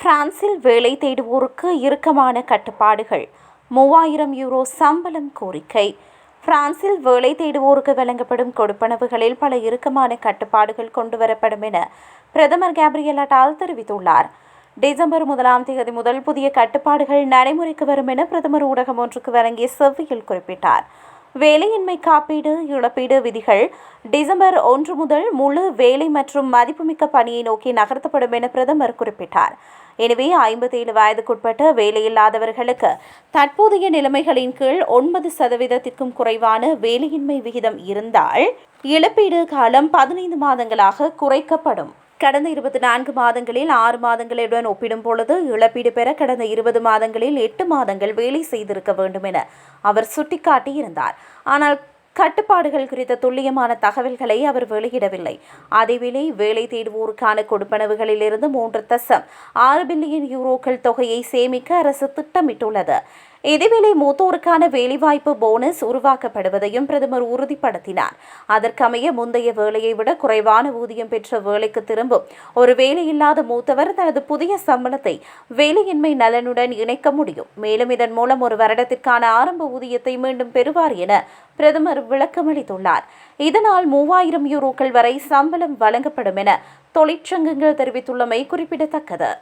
பிரான்சில் வேலை தேடுவோருக்கு இறுக்கமான கட்டுப்பாடுகள். மூவாயிரம் யூரோ சம்பளம் கோரிக்கை. பிரான்சில் வேலை தேடுவோருக்கு வழங்கப்படும் கொடுப்பனவுகளில் பல இறுக்கமான கட்டுப்பாடுகள் கொண்டுவரப்படும் என பிரதமர் கேப்ரியல் அட்டால் தெரிவித்துள்ளார். டிசம்பர் முதலாம் தேதி முதல் புதிய கட்டுப்பாடுகள் நடைமுறைக்கு வரும் என பிரதமர் ஊடகம் ஒன்றுக்கு வழங்கிய செவ்வியில் குறிப்பிட்டார். வேலையின்மை காப்பீடு இழப்பீடு விதிகள் டிசம்பர் ஒன்று முதல் முழு வேலை மற்றும் மதிப்புமிக்க பணியை நோக்கி நகர்த்தப்படும் என பிரதமர் குறிப்பிட்டார். எனவே ஐம்பத்தேழு வயதுக்குட்பட்ட வேலையில்லாதவர்களுக்கு தற்போதைய நிலைமைகளின் கீழ் ஒன்பது சதவீதத்திற்கும் குறைவான வேலையின்மை விகிதம் இருந்தால் இழப்பீடு காலம் பதினைந்து மாதங்களாக குறைக்கப்படும். கடந்த இருபத்தி நான்கு மாதங்களில் ஆறு மாதங்களுடன் ஒப்பிடும் பொழுது இழப்பீடு பெற கடந்த இருபது மாதங்களில் எட்டு மாதங்கள் வேலை செய்திருக்க வேண்டும் என அவர் சுட்டிக்காட்டியிருந்தார். ஆனால் கட்டுப்பாடுகள் குறித்த துல்லியமான தகவல்களை அவர் வெளியிடவில்லை. அதேவேளை வேலை தேடுவோருக்கான கொடுப்பனவுகளிலிருந்து மூன்று தசம் ஆறு பில்லியன் யூரோக்கள் தொகையை சேமிக்க அரசு திட்டமிட்டுள்ளது. இதேவேளை மூத்தோருக்கான வேலைவாய்ப்பு போனஸ் உருவாக்கப்படுவதையும் பிரதமர் உறுதிப்படுத்தினார். அதற்கமைய முந்தைய வேலையை விட குறைவான ஊதியம் பெற்ற வேலைக்கு திரும்பும் ஒரு வேலையில்லாத மூத்தவர் தனது புதிய சம்பளத்தை வேலையின்மை நலனுடன் இணைக்க முடியும். மேலும் இதன் மூலம் ஒரு வருடத்திற்கான ஆரம்ப ஊதியத்தை மீண்டும் பெறுவார் என பிரதமர் விளக்கமளித்துள்ளார் இதனால் மூவாயிரம் யூரோக்கள் வரை சம்பளம் வழங்கப்படும் என தொழிற்சங்கங்கள் தெரிவித்துள்ளமை குறிப்பிடத்தக்கது.